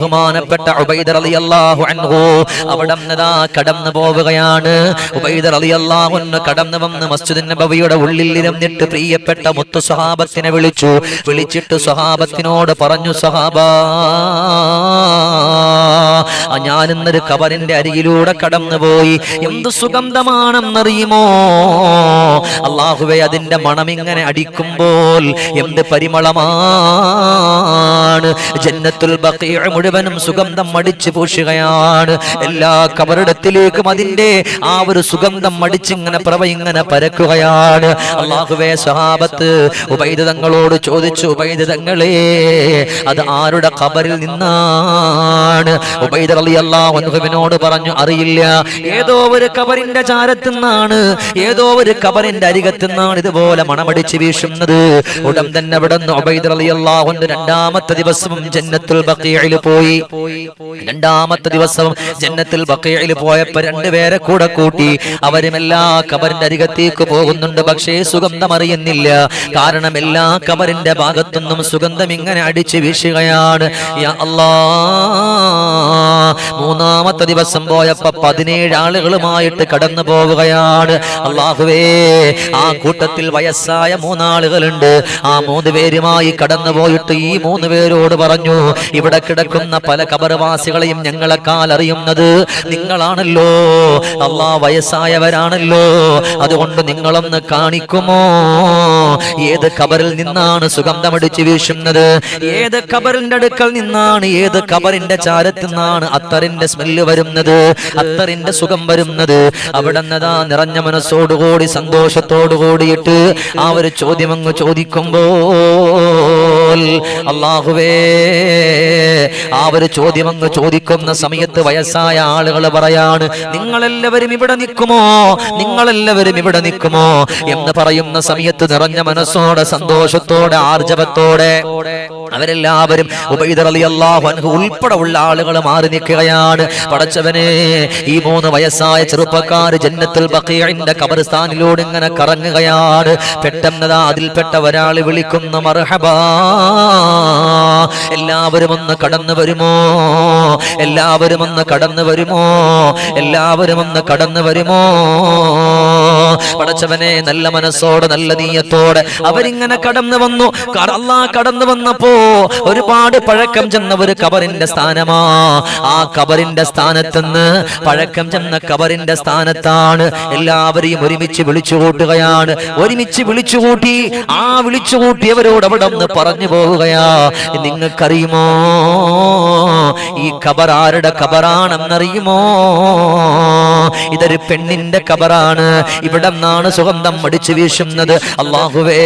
ബഹുമാനപ്പെട്ട ഉബൈദർ റളിയല്ലാഹു അൻഹു അവിടെ കടന്നു പോവുകയാണ്. ഉബൈദർ അലി അൻഹു കടന്നു വന്ന് മസ്ജിദ് നബവിയുടെ ഉള്ളിൽ ഇരുന്നിട്ട് പ്രിയപ്പെട്ട മുത്തു സ്വഹാബത്തിനെ വിളിച്ചു. വിളിച്ചിട്ട് സ്വഹാബത്തിനോട് പറഞ്ഞു സ്വഹാബാ ഇന്നൊരു കബറിന്റെ അരികിലൂടെ കടന്നുപോയി. എന്ത് സുഗന്ധമാണെന്നറിയുമോ? അള്ളാഹുവെ അതിന്റെ മണം ഇങ്ങനെ അടിക്കുമ്പോൾ എന്ത് പരിമളമാണ്. ജന്നത്തുൽ ബഖീഅ മുഴുവനും സുഗന്ധം മടിച്ചു പൂശുകയാണ്. എല്ലാ കബറിടത്തിലേക്കും അതിന്റെ ആ ഒരു സുഗന്ധം മടിച്ചിങ്ങനെ പ്രവ ഇങ്ങനെ പരക്കുകയാണ്. അള്ളാഹുവേ സഹാബത്ത് ഉപൈതങ്ങളോട് ചോദിച്ചു ഉബൈദ തങ്ങളെ അത് ആരുടെ കബറിൽ നിന്നാണ്? ഉബൈദ റളിയല്ലാഹു അള്ളാഹുവിനോട് പറഞ്ഞു അറിയില്ല. ഏതോ ഒരു കബറിന്റെ ചാരത്തു നിന്നാണ് ഏതോ ഒരു കബറിന്റെ അരികത്തു നിന്നാണ് ഇതുപോലെ മണമടിച്ച് വീശുന്നത്. ഉടൻ തന്നെ അവിടെ നിന്ന് ഉബൈദ റളിയല്ലാഹു അൻഹു രണ്ടാമത്തെ ദിവസവും ജന്നത്തുൽ ബഖീഇൽ പോയി. രണ്ടാമത്തെ ദിവസം ജന്നത്തുൽ ബക്കയിൽ പോയപ്പോ രണ്ടുപേരെ കൂടെ കൂട്ടി. അവരും എല്ലാ കബറിന്റെ അരികത്തേക്ക് പോകുന്നുണ്ട്. പക്ഷേ സുഗന്ധം അറിയുന്നില്ല കാരണം എല്ലാ കബറിന്റെ ഭാഗത്തുനിന്നും സുഗന്ധം ഇങ്ങനെ അടിച്ചു വീശുകയാണ്. അല്ലാ. മൂന്നാമത്തെ ദിവസം പോയപ്പോ പതിനേഴ് ആളുകളുമായിട്ട് കടന്നു പോവുകയാണ്. അള്ളാഹുവേ ആ കൂട്ടത്തിൽ വയസ്സായ മൂന്നാളുകളുണ്ട്. ആ മൂന്ന് പേരുമായി കടന്നു പോയിട്ട് ഈ മൂന്ന് പേരോട് പറഞ്ഞു ഇവിടെ കിടക്കുന്ന പല കബർവാസികളെയും ഞങ്ങളെക്കാൾ അറിയുന്നത് നിങ്ങളാണല്ലോ. അള്ളാ വയസ്സായവരാണല്ലോ. അതുകൊണ്ട് നിങ്ങളൊന്ന് കാണിക്കുമോ? ഏത് കബറിൽ നിന്നാണ് സുഗന്ധമടിച്ച് വീശുന്നത്? ഏത് കബറിന്റെ അടുക്കൽ നിന്നാണ് ഏത് കബറിന്റെ ചാരത്തിൽ നിന്നാണ് അത്തറിന്റെ സ്മെല്ല് വരുന്നത്? അത്തറിന്റെ സുഖം വരുന്നത്? അവിടെ നിന്നതാ നിറഞ്ഞ മനസ്സോടുകൂടി സന്തോഷത്തോടു കൂടിയിട്ട് ആ ഒരു ചോദ്യം അങ്ങ് ചോദിക്കുമ്പോൾ അള്ളാഹുവേ ആ ഒരു ചോദ്യം അങ്ങ് ചോദിക്കുന്ന സമയത്ത് വയസ്സായ ആളുകൾ പറയാണ് നിങ്ങളെല്ലാവരും ഇവിടെ നിൽക്കുമോ? നിങ്ങളെല്ലാവരും ഇവിടെ നിൽക്കുമോ? എന്ന് പറയുന്ന സമയത്ത് നിറഞ്ഞ മനസ്സോടെ സന്തോഷത്തോടെ ആർജവത്തോടെ അവരെല്ലാവരും ഉൾപ്പെടെ ഉള്ള ആളുകൾ മാറി നിൽക്കുകയാണ്. പടച്ചവനെ ഈ മൂന്ന് വയസ്സായ ചെറുപ്പക്കാർ ജന്നത്തുൽ ബഖീഇന്റെ കബർസ്ഥാനിലൂടെ ഇങ്ങനെ കറങ്ങുകയാണ്. പെട്ടെന്നതാ അതിൽപ്പെട്ട ഒരാൾ വിളിക്കുന്ന മർഹബ എല്ലാവരും ഒന്ന് കടന്നു വരുമോ? എല്ലാവരും ഒന്ന് കടന്നു വരുമോ? എല്ലാവരും ഒന്ന് കടന്നു വരുമോ? പടച്ചവനെ നല്ല മനസ്സോടെ നല്ല നീയത്തോടെ അവരിങ്ങനെ കടന്നു വന്നു. അല്ലാ കടന്നു വന്നപ്പോ ഒരുപാട് പഴക്കം ചെന്ന ഒരു കബറിന്റെ സ്ഥാനമാ. ആ കബറിന്റെ സ്ഥാനത്തുനിന്ന് പഴക്കം ചെന്ന കബറിന്റെ സ്ഥാനത്താണ് എല്ലാവരെയും ഒരുമിച്ച് വിളിച്ചു കൂട്ടുകയാണ്. ഒരുമിച്ച് വിളിച്ചു കൂട്ടി ആ വിളിച്ചു കൂട്ടിയവരോട് അവിടെ ഒന്ന് പറഞ്ഞു പോവുകയാ നിങ്ങൾക്കറിയുമോ? ഈ കബർ ആരുടെ കബറാണെന്നറിയുമോ ഇതൊരു പെണ്ണിന്റെ കബറാണ് ഇവിടെ നിന്നാണ് സുഗന്ധം അടിച്ചു വീശുന്നത്. അള്ളാഹുവേ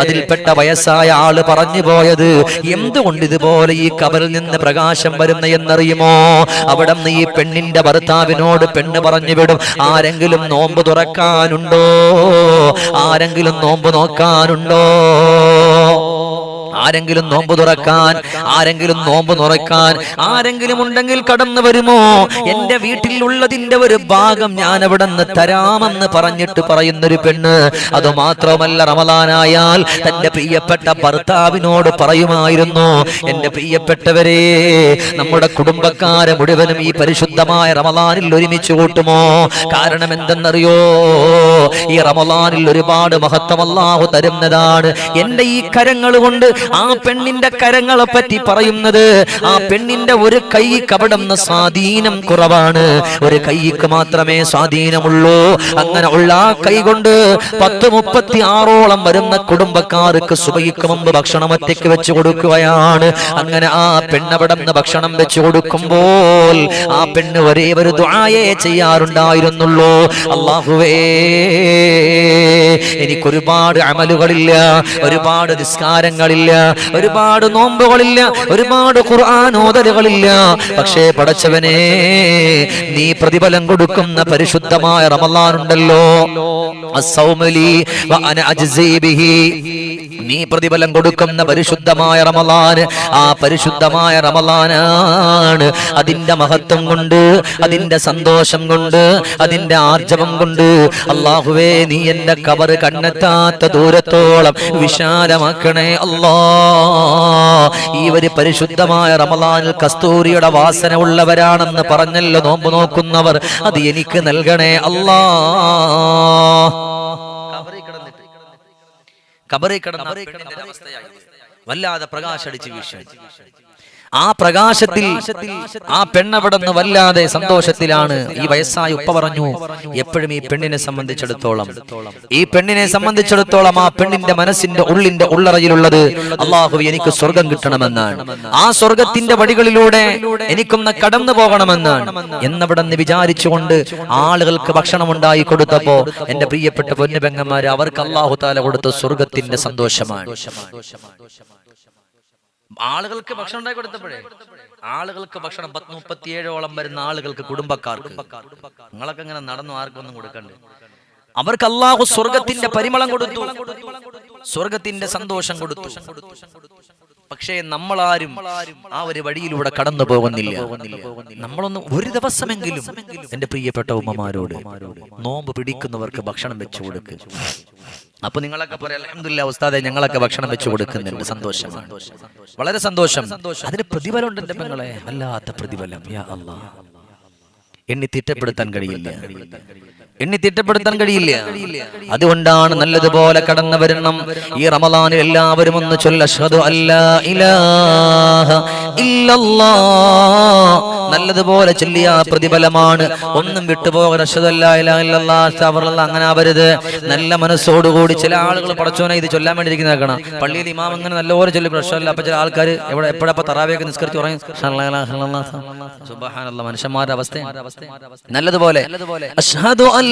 അതിൽപ്പെട്ട വയസ്സായ ആൾ പറഞ്ഞു പോയത് എന്തുകൊണ്ട് ഇതുപോലെ ഈ കബറിൽ നിന്ന് പ്രകാശം വരുന്ന എന്നറിയുമോ? അവിടെ നിന്ന് ഈ പെണ്ണിന്റെ ഭർത്താവിനോട് പെണ്ണ് പറഞ്ഞു വിടും. ആരെങ്കിലും നോമ്പ് തുറക്കാനുണ്ടോ? ആരെങ്കിലും നോമ്പ് നോക്കാനുണ്ടോ? ആരെങ്കിലും നോമ്പ് തുറക്കാൻ ആരെങ്കിലും നോമ്പ് തുറക്കാൻ ആരെങ്കിലും ഉണ്ടെങ്കിൽ കടന്നു വരുമോ? എന്റെ വീട്ടിലുള്ളതിന്റെ ഒരു ഭാഗം ഞാൻ അവിടെ നിന്ന് തരാമെന്ന് പറഞ്ഞിട്ട് പറയുന്നൊരു പെണ്ണ്. അത് മാത്രമല്ല റമലാനായാൽ തന്റെ പ്രിയപ്പെട്ട ഭർത്താവിനോട് പറയുമായിരുന്നു എന്റെ പ്രിയപ്പെട്ടവരെ നമ്മുടെ കുടുംബക്കാരെ മുഴുവനും ഈ പരിശുദ്ധമായ റമലാനിൽ ഒരുമിച്ച് കൂട്ടുമോ? കാരണം എന്തെന്നറിയോ? ഈ റമലാനിൽ ഒരുപാട് മഹത്വമല്ലാഹു തരുന്നതാണ്. എന്റെ ഈ കരങ്ങൾ കൊണ്ട് ആ പെണ്ണിന്റെ കരങ്ങളെ പറ്റി പറയുന്നത് ആ പെണ്ണിന്റെ ഒരു കൈ കപടം സ്വാധീനം കുറവാണ്. ഒരു കൈക്ക് മാത്രമേ സ്വാധീനമുള്ളൂ. അങ്ങനെ ഉള്ള ആ കൈ കൊണ്ട് പത്ത് മുപ്പത്തി ആറോളം വരുന്ന കുടുംബക്കാർക്ക് സുഖയ്ക്ക് മുമ്പ് ഭക്ഷണം ഒറ്റയ്ക്ക് വെച്ച് കൊടുക്കുകയാണ്. അങ്ങനെ ആ പെണ്ണവിടം ഭക്ഷണം വെച്ച് കൊടുക്കുമ്പോൾ ആ പെണ്ണ് ഒരേ ഒരു ദ്വായേ ചെയ്യാറുണ്ടായിരുന്നുള്ളൂ. അള്ളാഹുവേ എനിക്കൊരുപാട് അമലുകളില്ല ഒരുപാട് നിസ്കാരങ്ങളില്ല. ഒരുപാട് നോമ്പുകളില്ല ഒരുപാട് ഖുർആാനോദലുകളില്ല പക്ഷേ പടച്ചവനെ നീ പ്രതിഫലം കൊടുക്കുന്ന പരിശുദ്ധമായ റമലാനുണ്ടല്ലോ നീ പ്രതിഫലം കൊടുക്കുന്ന പരിശുദ്ധമായ റമലാന് ആ പരിശുദ്ധമായ റമലാനാണ് അതിന്റെ മഹത്വം കൊണ്ട് അതിന്റെ സന്തോഷം കൊണ്ട് അതിന്റെ ആർജവം കൊണ്ട്. അള്ളാഹുവേ നീ എന്റെ കബറ് കണ്ണെത്താത്ത ദൂരത്തോളം വിശാലമാക്കണേ അല്ലാ. ഒരു പരിശുദ്ധമായ റമലാനിൽ കസ്തൂരിയുടെ വാസന ഉള്ളവരാണെന്ന് പറഞ്ഞല്ലോ നോമ്പ് നോക്കുന്നവർ. അത് എനിക്ക് നൽകണേ അല്ലാ. കബറി കിടന്ന വല്ലാതെ പ്രകാശടിച്ച് വീശി ആ പ്രകാശത്തിൽ ആ പെണ്ണവിടുന്ന് വല്ലാതെ സന്തോഷത്തിലാണ് ഈ വയസ്സായ ഉപ്പ പറഞ്ഞു എപ്പോഴും ഈ പെണ്ണിനെ സംബന്ധിച്ചിടത്തോളം. ഈ പെണ്ണിനെ സംബന്ധിച്ചിടത്തോളം ആ പെണ്ണിന്റെ മനസ്സിന്റെ ഉള്ളിന്റെ ഉള്ളറയിലുള്ളത് അള്ളാഹു എനിക്ക് സ്വർഗം കിട്ടണമെന്നാണ്. ആ സ്വർഗത്തിന്റെ വഴികളിലൂടെ എനിക്കൊന്ന് കടന്നു പോകണമെന്നാണ്. എന്നവിടെന്ന് വിചാരിച്ചുകൊണ്ട് ആളുകൾക്ക് ഭക്ഷണം ഉണ്ടായി കൊടുത്തപ്പോ എന്റെ പ്രിയപ്പെട്ട പൊന്നുപെങ്ങന്മാര് അവർക്ക് അള്ളാഹു താല കൊടുത്ത സ്വർഗത്തിന്റെ സന്തോഷമാണ്. ആളുകൾക്ക് ഭക്ഷണം ഉണ്ടാക്കി കൊടുത്തപ്പോഴേ ആളുകൾക്ക് ഭക്ഷണം പത്ത് മുപ്പത്തിയേഴോളം വരുന്ന ആളുകൾക്ക് കുടുംബക്കാർക്ക്. നിങ്ങളൊക്കെ ഇങ്ങനെ നടന്നു ആർക്കൊന്നും കൊടുക്കണ്ടേ? അവർക്ക് അള്ളാഹു സ്വർഗത്തിന്റെ പരിമളം കൊടുത്തു. സ്വർഗത്തിന്റെ സന്തോഷം കൊടുത്തു. പക്ഷേ നമ്മളാരും ആ ഒരു വഴിയിലൂടെ കടന്നു പോകുന്നില്ല. നമ്മളൊന്ന് ഒരു ദിവസമെങ്കിലും എന്റെ പ്രിയപ്പെട്ട ഉമ്മമാരോട് നോമ്പ് പിടിക്കുന്നവർക്ക് ഭക്ഷണം വെച്ചു കൊടുക്ക്. അപ്പൊ നിങ്ങളൊക്കെ പറയാം അലഹമില്ല ഉസ്താദെ ഞങ്ങളൊക്കെ ഭക്ഷണം വെച്ചു കൊടുക്കുന്നുണ്ട്. സന്തോഷമാണ് വളരെ സന്തോഷം. അതിന് പ്രതിഫലം ഉണ്ട് എന്റെ പെങ്ങളെ. വല്ലാത്ത പ്രതിഫലം. യാ അല്ലാ എണ്ണി തിട്ടപ്പെടുത്താൻ കഴിയില്ല. എണ്ണി തിട്ടപ്പെടുത്താൻ കഴിയില്ല. അതുകൊണ്ടാണ് നല്ലതുപോലെ കടന്നു വരണം. ഈ റമദാനിൽ എല്ലാവരും ഒന്ന് ചൊല്ല അല്ലാ നല്ലതുപോലെ ചൊല്ലിയ പ്രതിഫലമാണ്. ഒന്നും വിട്ടുപോകരുത്. അങ്ങനെ ആവരുത്. നല്ല മനസ്സോടുകൂടി ചില ആളുകൾ പടച്ചോനെ ഇത് ചൊല്ലാൻ വേണ്ടി ഇരിക്കുന്ന കേൾക്കണം. പള്ളിയിൽ ഇമാം അങ്ങനെ നല്ലപോലെ ചൊല്ലി. പ്രശ്നമില്ല അപ്പൊ ചില ആൾക്കാർ എവിടെ എപ്പോഴപ്പോ തറാവിയൊക്കെ നിസ്കരിച്ച് പറയും മനുഷ്യന്മാരുടെ അവസ്ഥ നല്ലതുപോലെ. അഷ്ഹദു അല്ലാ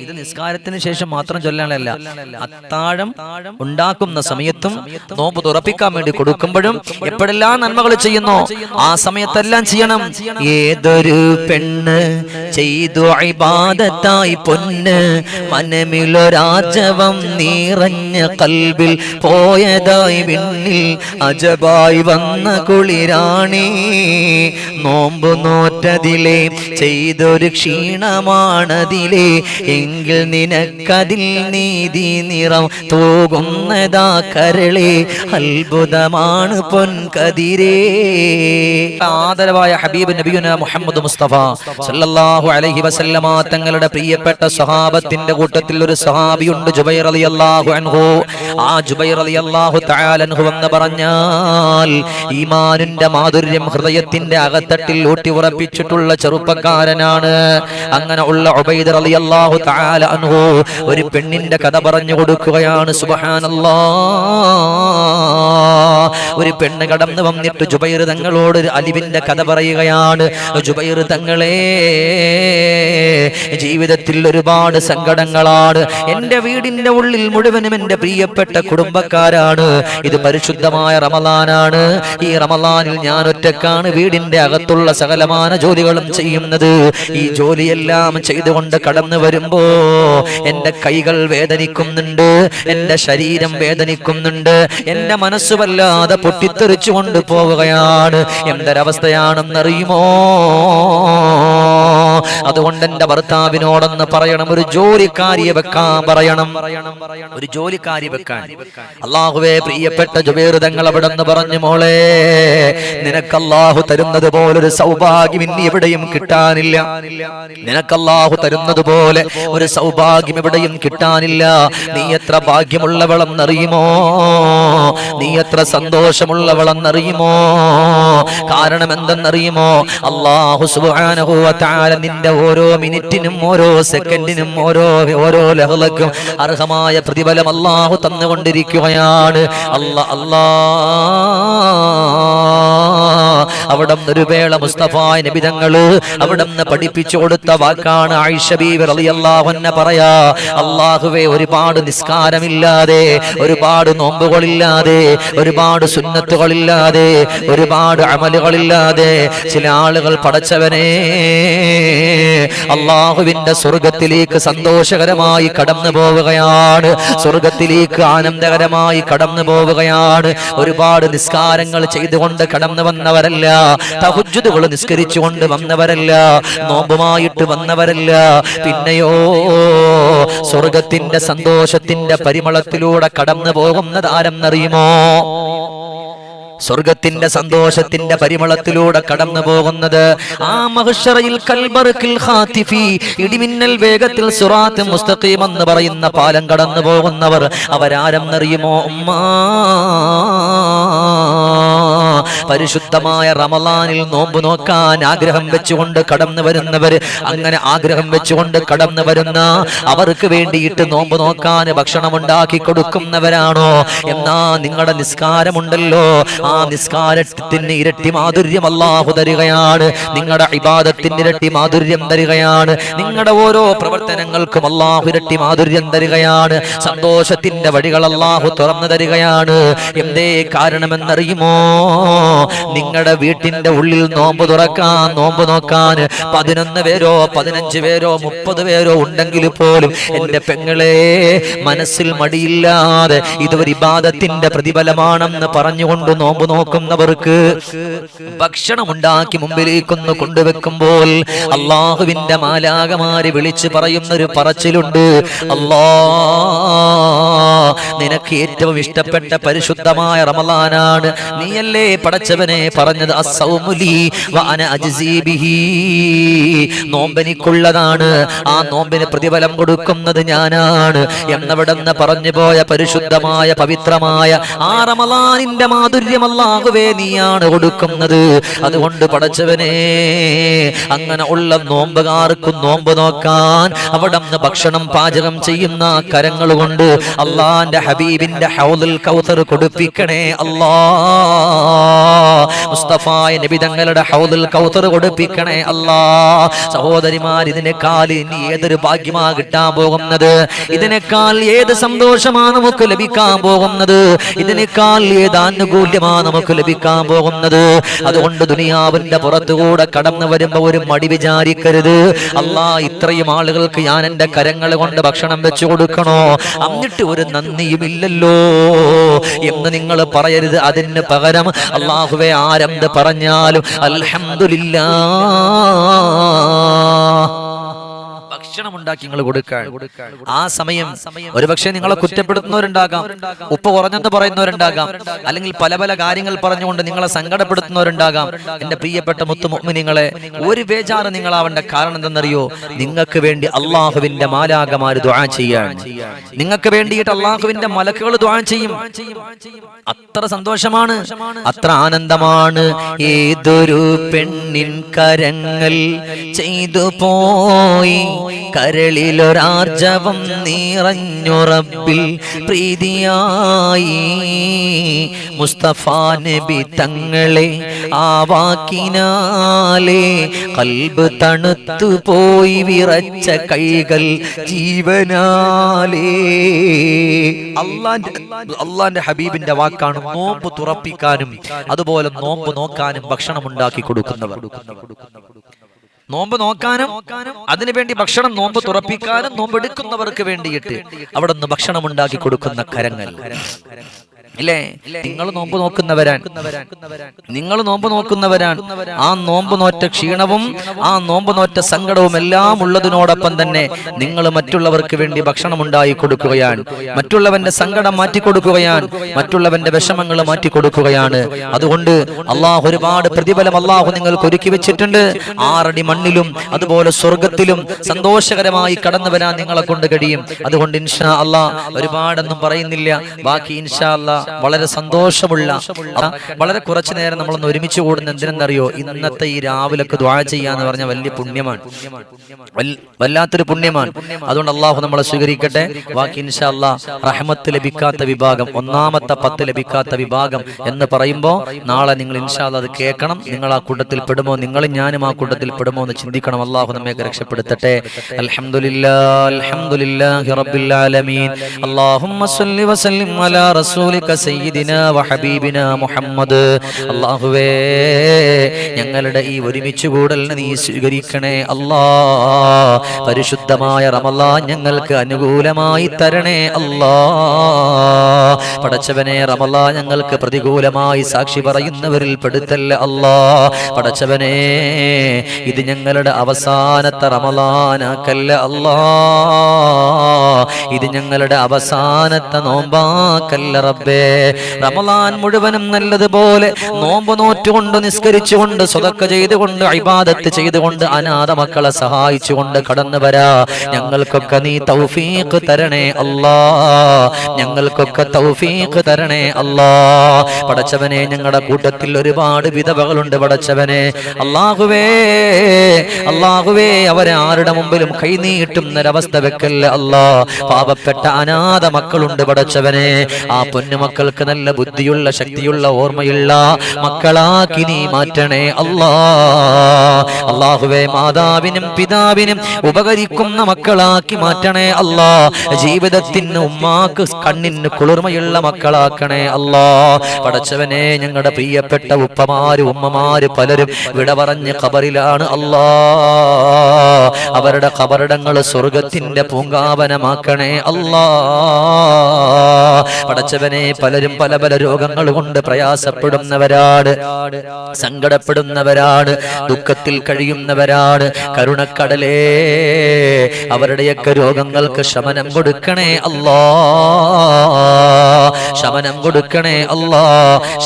നിസ്കാരത്തിന് ശേഷം മാത്രം ചൊല്ലാനല്ല. അത്താഴം ഉണ്ടാക്കുന്ന സമയത്തും നോമ്പ് തുറപ്പിക്കാൻ വേണ്ടി കൊടുക്കുമ്പോഴും എപ്പോഴെല്ലാം നന്മകൾ ചെയ്യുന്നു ആ സമയത്തെല്ലാം ചെയ്യണം. ഏതൊരു പെണ്ണ് ചെയ്തു ഇബാദത്തായി പൊന്ന് മനമിലൊരാജവം നിറഞ്ഞ കൽവിൽ പോയതായി വിണ്ണിൽ അജബായി വന്ന കുളിരാണി. നോമ്പ് നോറ്റതിലെ ചെയ്തൊരു ക്ഷീണമാണതിലെ എങ്കിൽ നിനക്കതിൽ നീതി നിറം തൂകുന്നതാ കരളെ. അത്ഭുതമാണ് പൊൻകതിരേ. ആദരവായ ഹബീബ് നബിയുന മുഹമ്മദ് മുസ്തഫ സല്ലല്ലാഹു അലൈഹി വസല്ലമ തങ്ങളുടെ പ്രിയപ്പെട്ട സഹാബത്തിന്റെ കൂട്ടത്തിൽ ഒരു സഹാബിയുണ്ട് ജുബൈർ അലി അള്ളാഹു അൻഹു. ആ ജുബൈർ അലി അള്ളാഹു അൻഹു എന്ന് പറഞ്ഞാൽ ഈമാനിന്റെ മാധുര്യം ഹൃദയത്തിന്റെ അകത്തട്ടിൽ ഊട്ടി ഉറപ്പിച്ചിട്ടുള്ള ചെറുപ്പക്കാരനാണ്. അങ്ങനെ ഉള്ള ഉബൈദർ അലി അള്ളാഹു റളിയല്ലാഹു അൻഹു. ഒരു പെണ്ണിന്റെ കഥ പറഞ്ഞു കൊടുക്കുകയാണ്. സുബ്ഹാനല്ലാ. ഒരു പെണ്ണ് കടന്നു വന്നിട്ട് ജുബൈർ തങ്ങളോട് അലിവിന്റെ കഥ പറയുകയാണ്. ജുബൈർ തങ്ങളെ ജീവിതത്തിൽ ഒരുപാട് സങ്കടങ്ങളാണ്. എന്റെ വീടിന്റെ ഉള്ളിൽ മുഴുവനും എന്റെ പ്രിയപ്പെട്ട കുടുംബക്കാരാണ്. ഇത് പരിശുദ്ധമായ റമലാനാണ്. ഈ റമലാനിൽ ഞാൻ ഒറ്റക്കാണ് വീടിന്റെ അകത്തുള്ള സകലമാന ജോലികളും ചെയ്യുന്നത്. ഈ ജോലിയെല്ലാം ചെയ്തുകൊണ്ട് കടന്നു വരുമ്പോ എന്റെ കൈകൾ വേദനിക്കുന്നുണ്ട് എന്റെ ശരീരം വേദനിക്കുന്നുണ്ട് എന്റെ മനസ്സ് വല്ലാതെ പൊട്ടിത്തെറിച്ചു കൊണ്ട് പോവുകയാണ്. എന്തൊരവസ്ഥയാണെന്നറിയുമോ? അതുകൊണ്ട് എന്റെ ഭർത്താവിനോടൊന്ന് പറയണം ഒരു ജോലിക്കാരിയെ വെക്കാൻ പറയണം. ഒരു ജോലിക്കാരി വെക്കാൻ. അള്ളാഹുവേ പ്രിയപ്പെട്ട ജുബേറുതങ്ങൾ അവിടെ നിന്ന് പറഞ്ഞു മോളെ നിനക്ക് അള്ളാഹു തരുന്നത് പോലൊരു സൗഭാഗ്യം ഇനി എവിടെയും കിട്ടാനില്ല. നിനക്ക് അള്ളാഹു തരുന്നത് പോലെ ഒരു സൗഭാഗ്യം എവിടെയും കിട്ടാനില്ല. നീ എത്ര ഭാഗ്യമുള്ളവളെന്നറിയുമോ? നീ എത്ര സന്തോഷമുള്ളവളെന്നറിയുമോ? കാരണം എന്തെന്നറിയുമോ? അള്ളാഹു തആല നിന്റെ ഓരോ മിനിറ്റിനും ഓരോ സെക്കൻഡിനും ഓരോ ഓരോ ലഹളക്കും അർഹമായ പ്രതിഫലം അള്ളാഹു തന്നുകൊണ്ടിരിക്കുകയാണ്. അല്ലാ അല്ലാ. അവിടെ ഒരു വേള മുസ്തഫായ നിബിതങ്ങൾ അവിടെ പഠിപ്പിച്ചു കൊടുത്ത വാക്കാണ് ആയിഷ ബീവി റളിയല്ലാഹു അൻഹ പറയാ അള്ളാഹുവേ ഒരുപാട് നിസ്കാരമില്ലാതെ ഒരുപാട് നോമ്പുകളില്ലാതെ ഒരുപാട് സുന്നത്തുകളില്ലാതെ ഒരുപാട് അമലുകളില്ലാതെ ചില ആളുകൾ പടച്ചവനെ അള്ളാഹുവിന്റെ സ്വർഗത്തിലേക്ക് സന്തോഷകരമായി കടന്നു പോവുകയാണ് സ്വർഗത്തിലേക്ക് ആനന്ദകരമായി കടന്നു പോവുകയാണ് ഒരുപാട് നിസ്കാരങ്ങൾ ചെയ്തുകൊണ്ട് കടന്നു വന്നവരല്ല തഹുജുദുകൾ നിസ്കരിച്ചുകൊണ്ട് വന്നവരല്ല. നോമ്പുമായിട്ട് വന്നവരല്ല. പിന്നെയോ സ്വർഗത്തിന്റെ സന്തോഷത്തിന്റെ പരിമളത്തിലൂടെ കടന്നു പോകുന്നത് ആരെന്നറിയുമോ സ്വർഗത്തിന്റെ സന്തോഷത്തിന്റെ പരിമളത്തിലൂടെ കടന്നു പോകുന്നത് ആ മഹഷറയിൽ കൽബർക്കിൽ ഹാത്തിഫി ഇടിമിന്നൽ വേഗത്തിൽ സുറാത്ത് മുസ്തഖീം എന്ന് പറയുന്ന പാലം കടന്നു പോകുന്നവർ അവരാരെന്നറിയുമോ? ഉമ്മാ. പരിശുദ്ധമായ റമലാനിൽ നോമ്പ് നോക്കാൻ ആഗ്രഹം വെച്ചുകൊണ്ട് കടന്നു വരുന്നവർ അങ്ങനെ ആഗ്രഹം വെച്ചുകൊണ്ട് കടന്നു വരുന്ന അവർക്ക് വേണ്ടിയിട്ട് നോമ്പ് നോക്കാൻ ഭക്ഷണം ഉണ്ടാക്കി കൊടുക്കുന്നവരാണോ? എന്നാ നിങ്ങളുടെ നിസ്കാരമുണ്ടല്ലോ. ആ നിസ്കാരത്തിന് ഇരട്ടി മാധുര്യം അല്ലാഹു തരികയാണ്. നിങ്ങളുടെ ഇബാദത്തിന് ഇരട്ടി മാധുര്യം തരികയാണ്. നിങ്ങളുടെ ഓരോ പ്രവർത്തനങ്ങൾക്കും അല്ലാഹു ഇരട്ടി മാധുര്യം തരികയാണ്. സന്തോഷത്തിന്റെ വഴികൾ അല്ലാഹു തുറന്നു തരികയാണ്. എന്തേ കാരണമെന്നറിയുമോ? നിങ്ങളുടെ വീട്ടിന്റെ ഉള്ളിൽ നോമ്പ് തുറക്കാൻ നോമ്പ് നോക്കാൻ പതിനൊന്ന് പേരോ പതിനഞ്ച് പേരോ മുപ്പത് പേരോ ഉണ്ടെങ്കിൽ പോലും എന്റെ പെങ്ങളെ മനസ്സിൽ മടിയില്ലാതെ ഇതൊരു ഇബാദത്തിന്റെ പ്രതിഫലമാണെന്ന് പറഞ്ഞുകൊണ്ട് നോമ്പ് നോക്കുന്നവർക്ക് ഭക്ഷണം ഉണ്ടാക്കി മുമ്പിലേക്കൊന്ന് കൊണ്ടുവെക്കുമ്പോൾ അള്ളാഹുവിന്റെ മാലാകമാര് വിളിച്ചു പറയുന്ന ഒരു പറച്ചിലുണ്ട്. അള്ളാ നിനക്ക് ഏറ്റവും ഇഷ്ടപ്പെട്ട പരിശുദ്ധമായ റമലാനാണ് നീയല്ലേ പടച്ചവനെ പറഞ്ഞത് നോമ്പനിക്കുള്ളതാണ്. ആ നോമ്പിന് പ്രതിഫലം കൊടുക്കുന്നത് ഞാനാണ് എന്നവിടെന്ന് പറഞ്ഞു പോയ പരിശുദ്ധമായ പവിത്രമായ ആറമലാനിന്റെ റമലാനിന്റെ മാധുര്യം അല്ലാഹുവേ നീയാണ് കൊടുക്കുന്നത്. അതുകൊണ്ട് പടച്ചവനെ അങ്ങനെ ഉള്ള നോമ്പുകാർക്കും നോമ്പ് നോക്കാൻ അവിടെ ഭക്ഷണം പാചകം ചെയ്യുന്ന കരങ്ങൾ കൊണ്ട് അള്ളാന്റെ ഹബീബിന്റെ ഹൗദുൽ കൗസർ കൊടുപ്പിക്കണേ അല്ലാ മുസ്തഫായ നബി തങ്ങളുടെ ഹൗദുൽ കൗസർ കൊടുപ്പിക്കണേ അല്ലാ. സഹോദരിമാർ ഇതിനേക്കാൾ ഇനി ഏതൊരു ഭാഗ്യമാ കിട്ടാൻ പോകുന്നത്? ഇതിനേക്കാൾ ഏത് സന്തോഷമാ നമുക്ക് ലഭിക്കാൻ പോകുന്നത്? ഇതിനേക്കാൾ ഏത് ആനുകൂല്യമാ നമുക്ക് ലഭിക്കാൻ പോകുന്നത്? അതുകൊണ്ട് ദുനിയാവിന്റെ പുറത്തുകൂടെ കടന്നു വരുമ്പോ ഒരു മടി വിചാരിക്കരുത്. അല്ലാ ഇത്രയും ആളുകൾക്ക് ഞാൻ എന്റെ കരങ്ങൾ കൊണ്ട് ഭക്ഷണം വെച്ചു കൊടുക്കണോ? എന്നിട്ട് ഒരു നന്ദിയുമില്ലല്ലോ. എന്ന് നിങ്ങൾ പറയരുത്. അതിന് പകരം അള്ളാഹുവെ ആരെന്ത് പറഞ്ഞാലും അൽഹംദുലില്ലാ. ഭക്ഷണം ഉണ്ടാക്കി നിങ്ങൾ കൊടുക്കാൻ. ആ സമയം ഒരുപക്ഷെ നിങ്ങളെ കുറ്റപ്പെടുത്തുന്നവരുണ്ടാകാം. ഉപ്പ് കുറഞ്ഞെന്ന് പറയുന്നവരുണ്ടാകാം. അല്ലെങ്കിൽ പല പല കാര്യങ്ങൾ പറഞ്ഞുകൊണ്ട് നിങ്ങളെ സങ്കടപ്പെടുത്തുന്നവരുണ്ടാകാം. എന്റെ പ്രിയപ്പെട്ട മുത്തുമുഅ്മിനീങ്ങളെ ഒരു ബേജാറ് നിങ്ങളാവേണ്ട കാരണം എന്തെന്നറിയോ? നിങ്ങൾക്ക് വേണ്ടി അള്ളാഹുവിന്റെ മാലാകമാര് ദ്വാ ചെയ്യാൻ. നിങ്ങൾക്ക് വേണ്ടിയിട്ട് അള്ളാഹുവിന്റെ മലക്കുകൾ ദ്വാ ചെയ്യും. അത്ര സന്തോഷമാണ്. അത്ര ആനന്ദമാണ്. ഏതൊരു പെണ്ണിൻ കരങ്ങൾ ചെയ്തു പോയി. കരളിലൊരാർജവം നിറഞ്ഞുറപ്പിൽ പ്രീതിയായി. മുസ്തഫ നബി തങ്ങളെ ആ വാക്കിനാലേ കൽബ് തണുത്തു പോയി വിറച്ച കൈകൾ ജീവനാലേ. അള്ളാന്റെ അള്ളാന്റെ ഹബീബിന്റെ വാക്കാണ് നോമ്പ് തുറപ്പിക്കാനും അതുപോലെ നോമ്പ് നോക്കാനും ഭക്ഷണം ഉണ്ടാക്കി കൊടുക്കുന്നവർ. നോമ്പ് നോക്കാനും അതിനുവേണ്ടി ഭക്ഷണം നോമ്പ് തുറപ്പിക്കാനും നോമ്പ് എടുക്കുന്നവർക്ക് വേണ്ടിയിട്ട് അവിടെ നിന്ന് ഭക്ഷണം ഉണ്ടാക്കി കൊടുക്കുന്ന കരങ്ങൾ. ഇല്ലേ? നിങ്ങൾ നോമ്പ് നോക്കുന്നവരാൻ. നിങ്ങൾ നോമ്പ് നോക്കുന്നവരാണ് ആ നോമ്പ് നോറ്റ ക്ഷീണവും ആ നോമ്പ് നോറ്റ സങ്കടവും എല്ലാം ഉള്ളതിനോടൊപ്പം തന്നെ നിങ്ങൾ മറ്റുള്ളവർക്ക് വേണ്ടി ഭക്ഷണം ഉണ്ടായി കൊടുക്കുകയാണ്. മറ്റുള്ളവന്റെ സങ്കടം മാറ്റി കൊടുക്കുകയാണ്. മറ്റുള്ളവന്റെ വിഷമങ്ങൾ മാറ്റി കൊടുക്കുകയാണ്. അതുകൊണ്ട് അള്ളാഹു ഒരുപാട് പ്രതിഫലം അള്ളാഹു നിങ്ങൾക്ക് ഒരുക്കി വെച്ചിട്ടുണ്ട്. ആറടി മണ്ണിലും അതുപോലെ സ്വർഗത്തിലും സന്തോഷകരമായി കടന്നു വരാൻ നിങ്ങളെ കൊണ്ട് കഴിയും. അതുകൊണ്ട് ഇൻഷാ അള്ളാ ഒരുപാടൊന്നും പറയുന്നില്ല. ബാക്കി ഇൻഷാ അള്ളാ വളരെ സന്തോഷമുള്ള വളരെ കുറച്ചു നേരം നമ്മളൊന്ന് ഒരുമിച്ച് കൂടുന്ന എന്തിനെന്നറിയോ? ഇന്നത്തെ ഈ രാവിലൊക്കെ ദ്വാ ചെയ്യാന്ന് പറഞ്ഞ വലിയ പുണ്യമാണ്. വല്ലാത്തൊരു പുണ്യമാണ്. അതുകൊണ്ട് അള്ളാഹു നമ്മളെ സ്വീകരിക്കട്ടെ. ബാക്കി ഇൻഷാ അല്ലാ റഹ്മത്ത് ലഭിക്കാത്ത വിഭാഗം ഒന്നാമത്തെ പത്ത് ലഭിക്കാത്ത വിഭാഗം എന്ന് പറയുമ്പോൾ നാളെ നിങ്ങൾ ഇൻഷാ അല്ലാ അത് കേൾക്കണം. നിങ്ങൾ ആ കൂട്ടത്തിൽ പെടുമോ? നിങ്ങളും ഞാനും ആ കൂട്ടത്തിൽ പെടുമോ എന്ന് ചിന്തിക്കണം. അള്ളാഹു നമ്മയൊക്കെ രക്ഷപ്പെടുത്തട്ടെ. അൽഹംദുലില്ലാ അൽഹംദുലില്ലാഹി റബ്ബിൽ ആലമീൻ. സ്വല്ലി വസല്ലിം അലാ റസൂലിക മുഹമ്മദ്. ഞങ്ങളുടെ ഈ ഒരുമിച്ച് കൂടലിനെ നീ സ്വീകരിക്കണേ അല്ലാ. പരിശുദ്ധമായ റമലാൻ ഞങ്ങൾക്ക് അനുകൂലമായി തരണേ അല്ലാ. പടച്ചവനെ റമലാ ഞങ്ങൾക്ക് പ്രതികൂലമായി സാക്ഷി പറയുന്നവരിൽ പെടുത്തല്ല അല്ലാ. പടച്ചവനെ ഇത് ഞങ്ങളുടെ അവസാനത്തെ റമലാനാക്കല്ല അല്ലാ. ഇത് ഞങ്ങളുടെ അവസാനത്തെ നോമ്പാക്കല്ല റബ്ബേ. റമലാൻ മുഴുവനും നല്ലതുപോലെ നോമ്പ് നോറ്റുകൊണ്ട് നിസ്കരിച്ചുകൊണ്ട് സ്വതക്ക ചെയ്തുകൊണ്ട് ഇബാദത്ത് ചെയ്തുകൊണ്ട് അനാഥ മക്കളെ സഹായിച്ചുകൊണ്ട് കടന്നു വരാ. ഞങ്ങൾക്കൊക്കെ നീ തൗഫീഖ് തരണേ അല്ലാ. ഞങ്ങൾക്കൊക്കെ തൗഫീഖ് തരണേ അല്ലാ. പടച്ചവനെ ഞങ്ങളുടെ കൂട്ടത്തിൽ ഒരുപാട് വിധവകളുണ്ട് പടച്ചവനെ. അള്ളാഹുവേ അള്ളാഹുവേ അവരെ ആരുടെ മുമ്പിലും കൈനീട്ടുന്നൊരവസ്ഥ വെക്കല്ല അല്ലാ. പാപപ്പെട്ട അനാഥ മക്കളുണ്ട് പടച്ചവനെ. ആ പൊന്നുമക്കൾക്ക് നല്ല ബുദ്ധിയുള്ള ശക്തിയുള്ള ഓർമ്മയുള്ള മക്കളാക്കി നീ മാറ്റണേ അല്ലാ. അള്ളാഹുവെ മാതാവിനും പിതാവിനും ഉപകരിക്കുന്ന മക്കളാക്കി മാറ്റണേ അല്ലാ. ജീവിതത്തിന് ഉമ്മാക്ക് കണ്ണിന് കുളിർമയുള്ള മക്കളാക്കണേ അല്ലാ. പടച്ചവനെ ഞങ്ങളുടെ പ്രിയപ്പെട്ട ഉപ്പമാര് ഉമ്മമാര് പലരും വിട പറഞ്ഞ് ഖബറിലാണ് അല്ലാ. അവരുടെ ഖബറിടങ്ങൾ സ്വർഗത്തിന്റെ പൂങ്കാവനമാക്കണേ അല്ലാ. പടച്ചവനെ പലരും പല പല രോഗങ്ങൾ കൊണ്ട് പ്രയാസപ്പെടുന്നവരാണ്. സങ്കടപ്പെടുന്നവരാണ്. ദുഃഖത്തിൽ കഴിയുന്നവരാണ്. കരുണക്കടലേ അവരുടെയൊക്കെ രോഗങ്ങൾക്ക് ശമനം കൊടുക്കണേ അല്ലാ. ശമനം കൊടുക്കണേ അല്ലാ.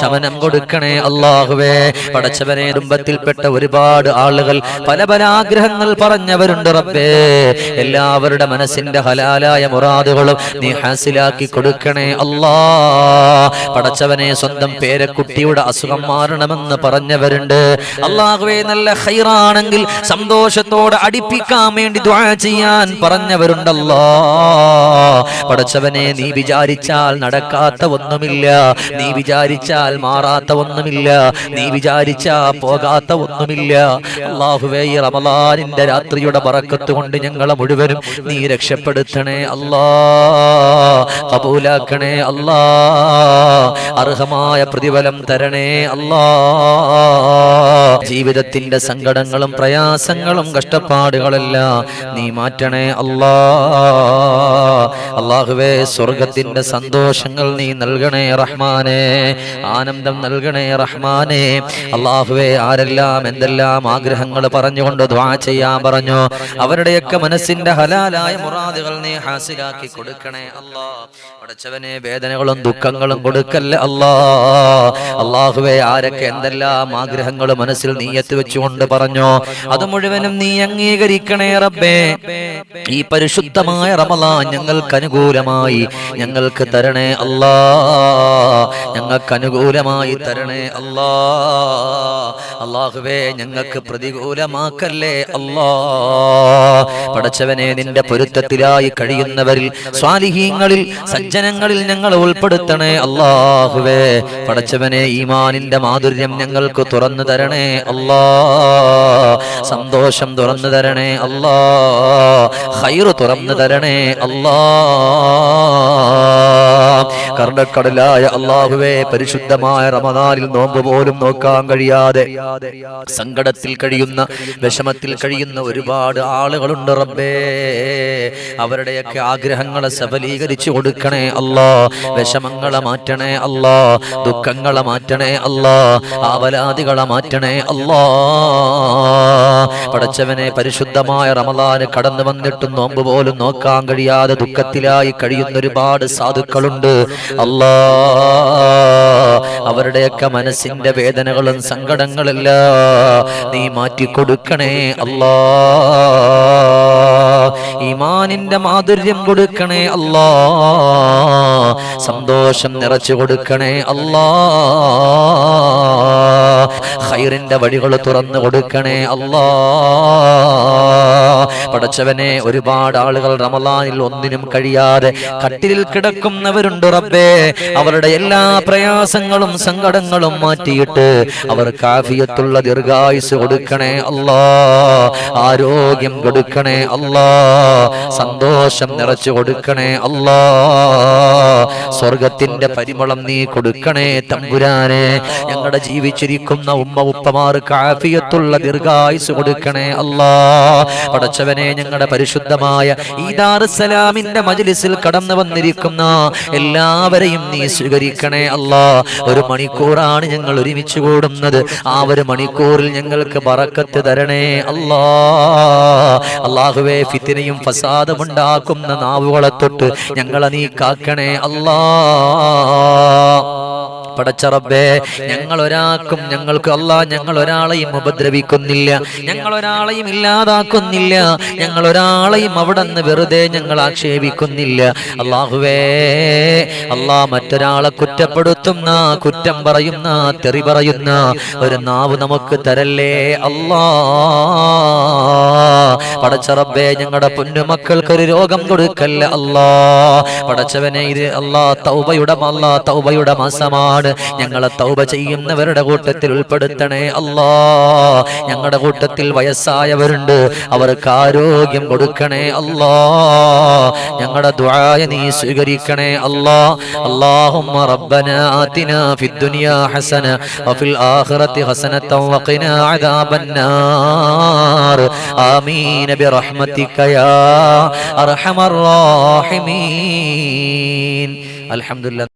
ശമനം കൊടുക്കണേ അല്ലാഹുവേ. പടച്ചവനെ കുടുംബത്തിൽപ്പെട്ട ഒരുപാട് ആളുകൾ പല പല ആഗ്രഹങ്ങൾ പറഞ്ഞവരുണ്ട് റബ്ബേ. എല്ലാവരുടെ മനസ്സിന്റെ ഹലാലായ മുറാദുകളും നീ ഹാസിലാക്കി കൊടുക്കണേ അല്ലാ. പടച്ചവനെ സ്വന്തം പേരക്കുട്ടിയുടെ അസുഖം മാറണമെന്ന് പറഞ്ഞവരുണ്ട്. അള്ളാഹുവേ നല്ല ഹൈറാണെങ്കിൽ സന്തോഷത്തോടെ അടിപ്പിക്കാൻ വേണ്ടി ചെയ്യാൻ പറഞ്ഞവരുണ്ടല്ലോ. പടച്ചവനെ നീ വിചാരിച്ചാൽ നടക്കാത്ത ഒന്നുമില്ല നീ വിചാരിച്ചാൽ മാറാത്ത ഒന്നുമില്ല നീ വിചാരിച്ചാ പോകാത്ത ഒന്നുമില്ല അള്ളാഹുവേ ഈ റമലാനിന്റെ രാത്രിയുടെ പറക്കത്ത് കൊണ്ട് ഞങ്ങളെ മുഴുവനും നീ രക്ഷപ്പെടുത്തണേ അല്ലാ കബൂലാക്കണേ അല്ലാ അർഹമായ പ്രതിഫലം തരണേ അല്ലാ ജീവിതത്തിന്റെ സങ്കടങ്ങളും പ്രയാസങ്ങളും കഷ്ടപ്പാടുകളെല്ലാം നീ മാറ്റണേ അല്ലാ അള്ളാഹുവേ സ്വർഗത്തിന്റെ സന്തോഷങ്ങൾ നീ നൽകണേ റഹ്മാനെ. ആനന്ദം നൽകണേ റഹ്മാനെ. അള്ളാഹുവേ ആരെല്ലാം എന്തെല്ലാം ആഗ്രഹങ്ങൾ പറഞ്ഞുകൊണ്ട് ദ്വാ ചെയ്യാൻ പറഞ്ഞു അവരുടെയൊക്കെ മനസ്സിന്റെ ഹലാലായ മുറാദുകൾ നീ ഹാസിലാക്കി കൊടുക്കണേ അല്ലാ പടച്ചവനെ വേദനകളും ദുഃഖങ്ങളും കൊടുക്കല്ല അല്ലാ. അള്ളാഹുവെ ആരൊക്കെ എന്തെല്ലാം ആഗ്രഹങ്ങൾ മനസ്സിൽ നീ എത്തിവെച്ചുകൊണ്ട് പറഞ്ഞോ? അത് മുഴുവനും നീ അംഗീകരിക്കണേ റബ്ബേ. ഈ പരിശുദ്ധമായ റമലാ ഞങ്ങൾക്ക് അനുകൂലമായി ഞങ്ങൾക്ക് തരണേ അല്ലാ. ഞങ്ങൾക്ക് അനുകൂലമായി തരണേ അല്ലാ. അള്ളാഹുവേ ഞങ്ങൾക്ക് പ്രതികൂലമാക്കല്ലേ അല്ലാ. പടച്ചവനെ നിന്റെ പൊരുത്തത്തിലായി കഴിയുന്നവരിൽ സ്വാലിഹീങ്ങളിൽ സജ്ജനങ്ങളിൽ ഞങ്ങൾ ഉൾപ്പെടുത്തണേ അള്ളാഹുവേ പടച്ചവനെ ഈമാനിന്റെ മാധുര്യം ഞങ്ങൾക്ക് തുറന്നു തരണേ അല്ലാ. സന്തോഷം തുറന്നു തരണേ അല്ലാ. ഹൈറു തുറന്നു തരണേ അല്ലാ. കർണക്കടലായ അള്ളാഹുവേ പരിശുദ്ധമായ റമദാനിൽ നോമ്പ് പോലും നോക്കാൻ കഴിയാതെ സങ്കടത്തിൽ കഴിയുന്ന വിഷമത്തിൽ കഴിയുന്ന ഒരുപാട് ആളുകളുണ്ട് റബ്ബേ. അവരുടെയൊക്കെ ആഗ്രഹങ്ങളെ സഫലീകരിച്ചു കൊടുക്കണേ അല്ലാ വിഷമങ്ങളെ മാറ്റണേ അല്ലാ ദുഃഖങ്ങളെ മാറ്റണേ അല്ലാ ആവലാദികളെ മാറ്റണേ അല്ലാ. പടച്ചവനെ പരിശുദ്ധമായ റമദാന് കടന്നു വന്നിട്ടും നോമ്പ് പോലും നോക്കാൻ കഴിയാതെ ദുഃഖത്തിലായി കഴിയുന്ന ഒരുപാട് സാധുക്കളുണ്ട്. അവരുടെയൊക്കെ മനസ്സിന്റെ വേദനകളും സങ്കടങ്ങളല്ല നീ മാറ്റിക്കൊടുക്കണേ അല്ലാ. ഈമാനിന്റെ മാധുര്യം കൊടുക്കണേ അല്ലാ. സന്തോഷം നിറച്ചു കൊടുക്കണേ അല്ലാ. ഹൈറിന്റെ വഴികൾ തുറന്നു കൊടുക്കണേ അല്ലാ. പടച്ചവനെ ഒരുപാട് ആളുകൾ റമലാനിൽ ഒന്നിനും കഴിയാതെ കട്ടിലിൽ കിടക്കുന്നവരുണ്ട് റബ്ബേ. അവരുടെ എല്ലാ പ്രയാസങ്ങളും സങ്കടങ്ങളും മാറ്റിയിട്ട് അവർ കാഫിയത്തുള്ള ദീർഘായുസ് കൊടുക്കണേ അല്ലാ. ആരോഗ്യം കൊടുക്കണേ അല്ലാ. സന്തോഷം നിറച്ചു കൊടുക്കണേ അല്ലാ. സ്വർഗത്തിന്റെ പരിമളം നീ കൊടുക്കണേ തമ്പുരാനെ. ഞങ്ങളുടെ ജീവിച്ചിരിക്കുന്ന ഉമ്മ ഉപ്പമാർ കാഫിയത്തുള്ള ദീർഘായുസ് കൊടുക്കണേ അല്ലാ. പടച്ചവനെ ഞങ്ങളുടെ പരിശുദ്ധമായ ഈ ദാറുസലാമിന്റെ മജ്ലിസിൽ കടന്നു വന്നിരിക്കുന്ന എല്ലാവരെയും നീ സ്വീകരിക്കണേ അല്ലാ. ഒരു മണിക്കൂറാണ് ഞങ്ങൾ ഒരുമിച്ച് കൂടുന്നത്. ആ ഒരു മണിക്കൂറിൽ ഞങ്ങൾക്ക് ബറക്കത്ത് തരണേ അല്ലാ. അള്ളാഹുവേ ഫിത്തിനെയും ഫസാദും ഉണ്ടാക്കുന്ന നാവുകളെ തൊട്ട് ഞങ്ങളെ നീ കാക്കണേ അല്ലാ. പടച്ചറബേ ഞങ്ങൾ ഒരാൾക്കും ഞങ്ങൾക്ക് അല്ല ഞങ്ങൾ ഒരാളെയും ഉപദ്രവിക്കുന്നില്ല. ഞങ്ങൾ ഒരാളെയും ഇല്ലാതാക്കുന്നില്ല. ഞങ്ങൾ ഒരാളെയും അവിടെ നിന്ന് വെറുതെ ഞങ്ങൾ ആക്ഷേപിക്കുന്നില്ല. അള്ളാഹുവേ അള്ളാ മറ്റൊരാളെ കുറ്റപ്പെടുത്തുന്ന കുറ്റം പറയുന്ന തെറി പറയുന്ന ഒരു നാവ് നമുക്ക് തരല്ലേ? അല്ലാ പടച്ചറബേ ഞങ്ങളുടെ പൊന്നുമക്കൾക്ക് ഒരു രോഗം കൊടുക്കല്ല. അല്ലാ പടച്ചവനെ ഇത് അല്ലാ തൗബയുടെ അല്ലാ തൗബയുടെ മാസമാണ്. ഞങ്ങളെ തൗബ ചെയ്യുന്നവരുടെ കൂട്ടത്തിൽ ഉൾപ്പെടുത്തണേ അല്ലാ ഞങ്ങളുടെ കൂട്ടത്തിൽ വയസ്സായവരുണ്ട് അവർക്ക് ആരോഗ്യം കൊടുക്കണേ അല്ലാ ഞങ്ങളുടെ ദുആയ നീ സ്വീകരിക്കണേ അല്ലാ اللهم ربنا آتنا في الدنيا حسنة وفي الآخرة حسنة وقنا عذاب النار آمين برحمتك يا أرحم الراحمين الحمد لله